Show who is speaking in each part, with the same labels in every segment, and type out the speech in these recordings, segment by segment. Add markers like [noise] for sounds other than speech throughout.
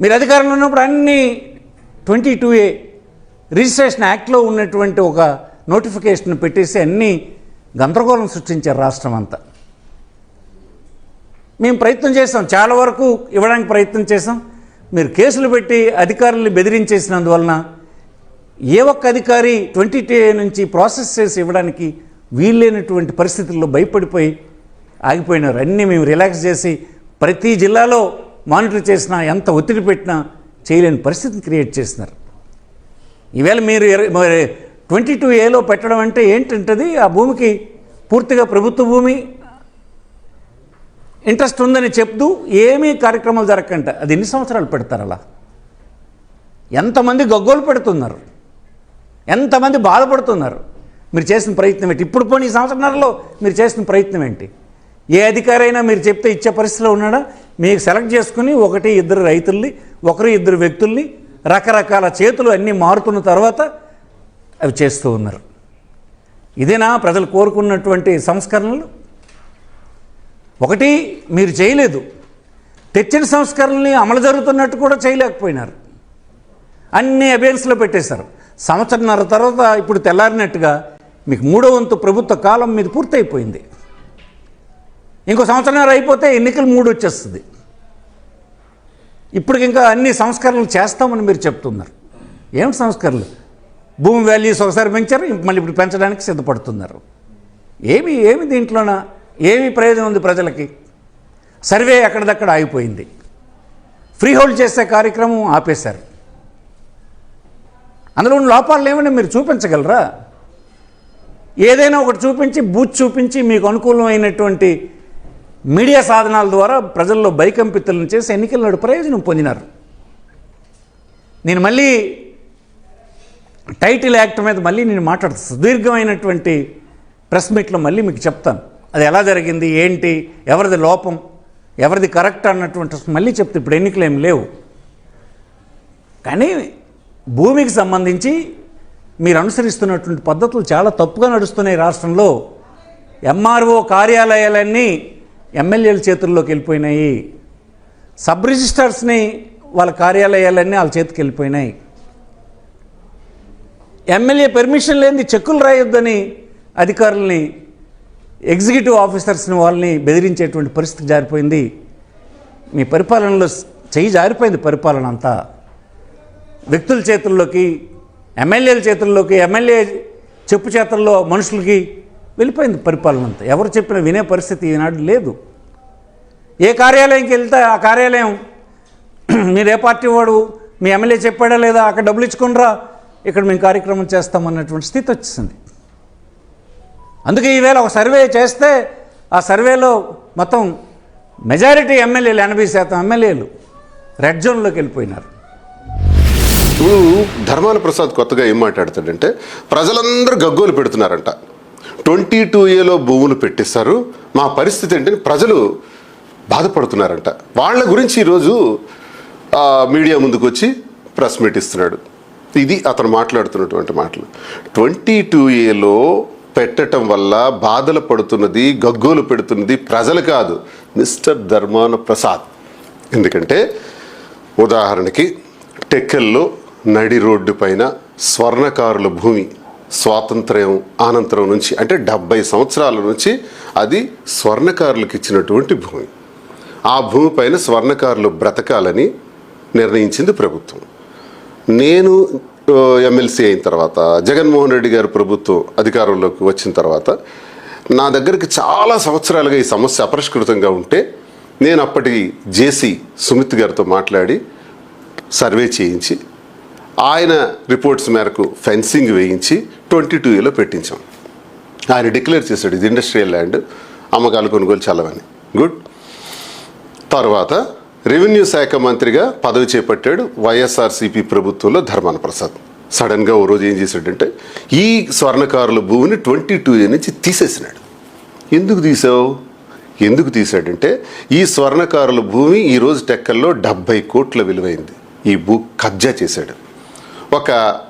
Speaker 1: మీరు అధికారంలో ఉన్నప్పుడు అన్ని ట్వంటీ టూ ఏ రిజిస్ట్రేషన్ యాక్ట్లో ఉన్నటువంటి ఒక నోటిఫికేషన్ పెట్టేసి అన్ని గందరగోళం సృష్టించారు రాష్ట్రం అంతా. మేము ప్రయత్నం చేసాం చాలా వరకు ఇవ్వడానికి ప్రయత్నం చేసాం మీరు కేసులు పెట్టి అధికారుల్ని బెదిరించేసినందువలన ఏ ఒక్క అధికారి ట్వంటీ టీ నుంచి ప్రాసెస్ చేసి ఇవ్వడానికి వీల్లేనటువంటి పరిస్థితుల్లో భయపడిపోయి ఆగిపోయినారు. అన్నీ మేము రిలాక్స్ చేసి ప్రతి జిల్లాలో మానిటర్ చేసినా ఎంత ఒత్తిడి పెట్టినా చేయలేని పరిస్థితిని క్రియేట్ చేస్తున్నారు. ఈవేళ మీరు ట్వంటీ టూ ఏలో పెట్టడం అంటే ఏంటంటది? ఆ భూమికి పూర్తిగా ప్రభుత్వ భూమి ఇంట్రెస్ట్ ఉందని చెప్తూ ఏమీ కార్యక్రమాలు జరగకంట. అది ఎన్ని సంవత్సరాలు పెడతారు అలా? ఎంతమంది గగ్గోలు పెడుతున్నారు? ఎంతమంది బాధపడుతున్నారు? మీరు చేసిన ప్రయత్నం ఏంటి? ఇప్పుడు పోనీ ఈ సంవత్సరాలలో మీరు చేసిన ప్రయత్నం ఏంటి? ఏ అధికారైనా మీరు చెప్తే ఇచ్చే పరిస్థితిలో ఉన్నాడా? మీకు సెలెక్ట్ చేసుకుని ఒకటి ఇద్దరు రైతుల్ని ఒకరు ఇద్దరు వ్యక్తుల్ని రకరకాల చేతులు అన్నీ మారుతున్న తర్వాత అవి చేస్తూ ఉన్నారు. ఇదేనా ప్రజలు కోరుకున్నటువంటి సంస్కరణలు? ఒకటి మీరు చేయలేదు. తెచ్చిన సంస్కరణల్ని అమలు జరుగుతున్నట్టు కూడా చేయలేకపోయినారు. అన్ని అబేన్స్లో పెట్టేశారు. సంవత్సరంన్నర తర్వాత ఇప్పుడు తెల్లారినట్టుగా మీకు మూడో వంతు ప్రభుత్వ కాలం మీద పూర్తయిపోయింది. ఇంకో సంవత్సరంన్నర అయిపోతే ఎన్నికలు మూడు వచ్చేస్తుంది. ఇప్పుడు ఇంకా అన్ని సంస్కరణలు చేస్తామని మీరు చెప్తున్నారు. ఏం సంస్కరణలు? భూమి వాల్యూస్ ఒకసారి పెంచారు మళ్ళీ ఇప్పుడు పెంచడానికి సిద్ధపడుతున్నారు. ఏమి ఏమి దీంట్లోన? ఏమి ప్రయోజనం ఉంది ప్రజలకి? సర్వే ఎక్కడిదక్కడ ఆగిపోయింది. ఫ్రీ హోల్డ్ చేసే కార్యక్రమం ఆపేశారు. అందులో ఉన్న లోపాలు ఏమైనా మీరు చూపించగలరా? ఏదైనా ఒకటి చూపించి బూత్ చూపించి మీకు అనుకూలమైనటువంటి మీడియా సాధనాల ద్వారా ప్రజల్లో భయకంపితులను చేసి ఎన్నికల నాడు ప్రయోజనం పొందినారు. నేను మళ్ళీ టైటిల్ యాక్ట్ మీద మళ్ళీ నేను మాట్లాడుతాను సుదీర్ఘమైనటువంటి ప్రెస్ మీట్లో మళ్ళీ మీకు చెప్తాను. అది ఎలా జరిగింది ఏంటి ఎవరిది లోపం ఎవరిది కరెక్ట్ అన్నటువంటి మళ్ళీ చెప్తే. ఇప్పుడు ఎన్నికలు ఏమి లేవు. కానీ భూమికి సంబంధించి మీరు అనుసరిస్తున్నటువంటి పద్ధతులు చాలా తప్పుగా నడుస్తున్నాయి రాష్ట్రంలో. ఎంఆర్ఓ కార్యాలయాలన్నీ ఎమ్మెల్యేల చేతుల్లోకి వెళ్ళిపోయినాయి. సబ్ రిజిస్టర్స్ని వాళ్ళ కార్యాలయాలన్నీ వాళ్ళ చేతికి వెళ్ళిపోయినాయి. ఎమ్మెల్యే పర్మిషన్ లేని చెక్కులు రాయొద్దని అధికారుల్ని ఎగ్జిక్యూటివ్ ఆఫీసర్స్ని వాళ్ళని బెదిరించేటువంటి పరిస్థితి జారిపోయింది. మీ పరిపాలనలో చెయ్యి జారిపోయింది పరిపాలన అంతా. వ్యక్తుల చేతుల్లోకి ఎమ్మెల్యేల చేతుల్లోకి ఎమ్మెల్యే చెప్పు చేతుల్లో మనుషులకి వెళ్ళిపోయింది పరిపాలన అంతా. ఎవరు చెప్పినా వినే పరిస్థితి ఈనాడు లేదు. ఏ కార్యాలయంకి వెళ్తే ఆ కార్యాలయం [clears throat] మీరు ఏ పార్టీ వాడు మీ ఎమ్మెల్యే చెప్పాడా లేదా అక్కడ డబ్బులు ఇచ్చుకునిరా ఇక్కడ మేము కార్యక్రమం చేస్తామన్నటువంటి స్థితి వచ్చింది అందుకే ఈవేళ ఒక సర్వే చేస్తే ఆ సర్వేలో మొత్తం మెజారిటీ ఎమ్మెల్యేలు ఎనభై శాతం ఎమ్మెల్యేలు రెడ్ జోన్లోకి వెళ్ళిపోయినారు.
Speaker 2: ఇప్పుడు ధర్మాన ప్రసాద్ కొత్తగా ఏం మాట్లాడతాడంటే ప్రజలందరూ గగ్గోలు పెడుతున్నారంట. ట్వంటీ టూ ఏలో భూములు పెట్టేస్తారు మా పరిస్థితి ఏంటని ప్రజలు బాధపడుతున్నారంట. వాళ్ళ గురించి ఈరోజు మీడియా ముందుకు వచ్చి ప్రెస్ మీట్ ఇస్తున్నాడు. ఇది అతను మాట్లాడుతున్నటువంటి మాటలు. ట్వంటీ టూ ఏలో పెట్టడం వల్ల బాధలు పడుతున్నది గగ్గోలు పెడుతున్నది ప్రజలు కాదు మిస్టర్ ధర్మాన ప్రసాద్. ఎందుకంటే ఉదాహరణకి టెక్కెల్లో నడి రోడ్డు పైన స్వర్ణకారుల భూమి. స్వాతంత్ర్యం అనంతరం నుంచి అంటే డెబ్బై సంవత్సరాల నుంచి అది స్వర్ణకారులకు ఇచ్చినటువంటి భూమి. ఆ భూమి పైన స్వర్ణకారులు బ్రతకాలని నిర్ణయించింది ప్రభుత్వం. నేను ఎమ్మెల్సీ అయిన తర్వాత జగన్మోహన్ రెడ్డి గారు ప్రభుత్వం అధికారంలోకి వచ్చిన తర్వాత నా దగ్గరికి చాలా సంవత్సరాలుగా ఈ సమస్య అపరిష్కృతంగా ఉంటే నేను అప్పటి జేసీ సుమిత్ గారితో మాట్లాడి సర్వే చేయించి ఆయన రిపోర్ట్స్ మేరకు ఫెన్సింగ్ వేయించి ట్వంటీ టూ ఏలో పెట్టించాం. ఆయన డిక్లేర్ చేశాడు ఇది ఇండస్ట్రియల్ ల్యాండ్ అమ్మకాలు కొనుగోలు చల్లవని. గుడ్ తర్వాత రెవెన్యూ శాఖ మంత్రిగా పదవి చేపట్టాడు వైఎస్ఆర్సీపీ ప్రభుత్వంలో ధర్మాన ప్రసాద్ సడన్గా ఓ రోజు ఏం చేశాడంటే ఈ స్వర్ణకారుల భూమిని ట్వంటీ టూ ఏ నుంచి తీసేసినాడు. ఎందుకు తీసావు? ఎందుకు తీశాడంటే ఈ స్వర్ణకారుల భూమి ఈరోజు టెక్కల్లో డెబ్బై కోట్ల విలువైంది. ఈ భూ కబ్జా చేశాడు. ఒక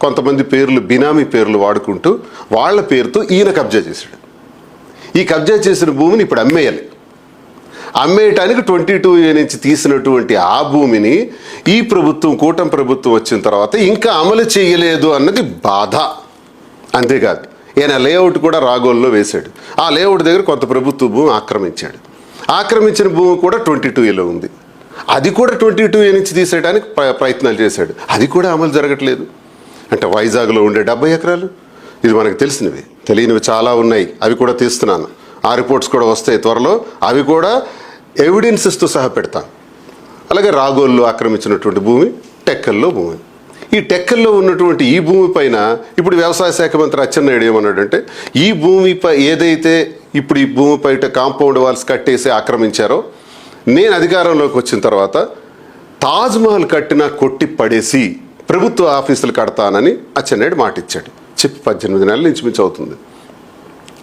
Speaker 2: కొంతమంది పేర్లు బినామీ పేర్లు వాడుకుంటూ వాళ్ళ పేరుతో ఈయన కబ్జా చేశాడు. ఈ కబ్జా చేసిన భూమిని ఇప్పుడు అమ్మేయాలి. అమ్మేయటానికి ట్వంటీ టూ నుంచి తీసినటువంటి ఆ భూమిని ఈ ప్రభుత్వం కూటమి ప్రభుత్వం వచ్చిన తర్వాత ఇంకా అమలు చేయలేదు అన్నది బాధ. అంతేకాదు ఈయన లేఅవుట్ కూడా రాగోల్లో వేశాడు. ఆ లేఅవుట్ దగ్గర కొంత ప్రభుత్వ భూమి ఆక్రమించాడు. ఆక్రమించిన భూమి కూడా ట్వంటీ టూ ఏలో ఉంది. అది కూడా ట్వంటీ టూ ఏ నుంచి తీసేయడానికి ప్ర- ప్రయత్నాలు చేశాడు. అది కూడా అమలు జరగట్లేదు. అంటే వైజాగ్లో ఉండే డెబ్బై ఎకరాలు ఇది మనకు తెలిసినవి. తెలియనివి చాలా ఉన్నాయి. అవి కూడా తీస్తున్నాను. ఆ రిపోర్ట్స్ కూడా వస్తాయి త్వరలో. అవి కూడా ఎవిడెన్సెస్తో సహా పెడతాం. అలాగే రాగోల్లో ఆక్రమించినటువంటి భూమి టెక్కల్లో భూమి. ఈ టెక్కల్లో ఉన్నటువంటి ఈ భూమి పైన ఇప్పుడు వ్యవసాయ శాఖ మంత్రి అచ్చెన్నాయుడు ఏమన్నాడంటే ఈ భూమిపై ఏదైతే ఇప్పుడు ఈ భూమిపై కాంపౌండ్ వాల్స్ కట్టేసి ఆక్రమించారో నేను అధికారంలోకి వచ్చిన తర్వాత తాజ్మహల్ కట్టినా కొట్టి పడేసి ప్రభుత్వ ఆఫీసులు కడతానని అచ్చెన్నాయుడు మాట ఇచ్చాడు చెప్పి పద్దెనిమిది నెలలు ఇంచుమించు అవుతుంది.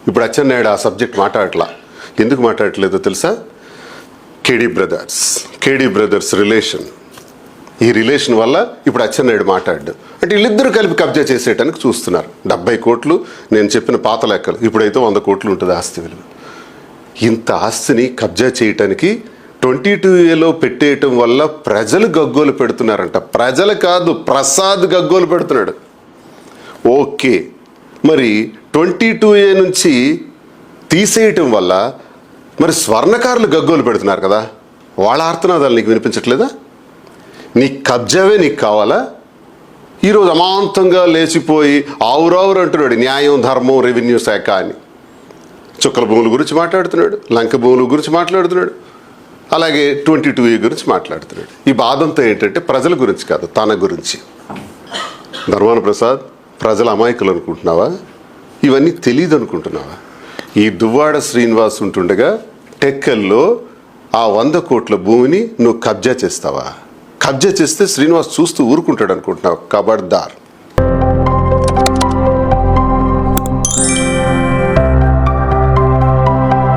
Speaker 2: ఇప్పుడు అచ్చెన్నాయుడు ఆ సబ్జెక్ట్ మాట్లాడట్లా. ఎందుకు మాట్లాడట్లేదో తెలుసా? KD brothers KD brothers relation. ఈ రిలేషన్ వల్ల ఇప్పుడు అచ్చెన్నాయుడు మాట్లాడు అంటే వీళ్ళిద్దరూ కలిపి కబ్జా చేసేయటానికి చూస్తున్నారు. డెబ్బై కోట్లు నేను చెప్పిన పాత లెక్కలు. ఇప్పుడైతే వంద కోట్లు ఉంటుంది ఆస్తి విలువ. ఇంత ఆస్తిని కబ్జా చేయటానికి ట్వంటీ టూ ఏలో పెట్టేయటం వల్ల ప్రజలు గగ్గోలు పెడుతున్నారంట. ప్రజలు కాదు ప్రసాద్ గగ్గోలు పెడుతున్నాడు. ఓకే. మరి ట్వంటీ టూ ఏ నుంచి తీసేయటం వల్ల మరి స్వర్ణకారులు గగ్గోలు పెడుతున్నారు కదా. వాళ్ళ ఆర్తనాదాలు నీకు వినిపించట్లేదా? నీ కబ్జావే నీకు కావాలా? ఈరోజు అమాంతంగా లేచిపోయి ఆవురావురు అంటున్నాడు న్యాయం ధర్మం రెవెన్యూ శాఖ అని. చుక్కల భూముల గురించి మాట్లాడుతున్నాడు లంక భూముల గురించి మాట్లాడుతున్నాడు. అలాగే ట్వంటీ టూ గురించి మాట్లాడుతున్నాడు. ఈ బాధంతో ఏంటంటే ప్రజల గురించి కాదు తన గురించి. ధర్మాన ప్రసాద్ ప్రజల అమాయకులు అనుకుంటున్నావా? ఇవన్నీ తెలియదు అనుకుంటున్నావా? ఈ దువ్వాడ శ్రీనివాస్ ఉంటుండగా టెక్కల్లో ఆ వంద కోట్ల భూమిని నువ్వు కబ్జా చేస్తావా? కబ్జా చేస్తే శ్రీనివాస్ చూస్తూ ఊరుకుంటాడు అనుకుంటున్నావు కబడ్దార్.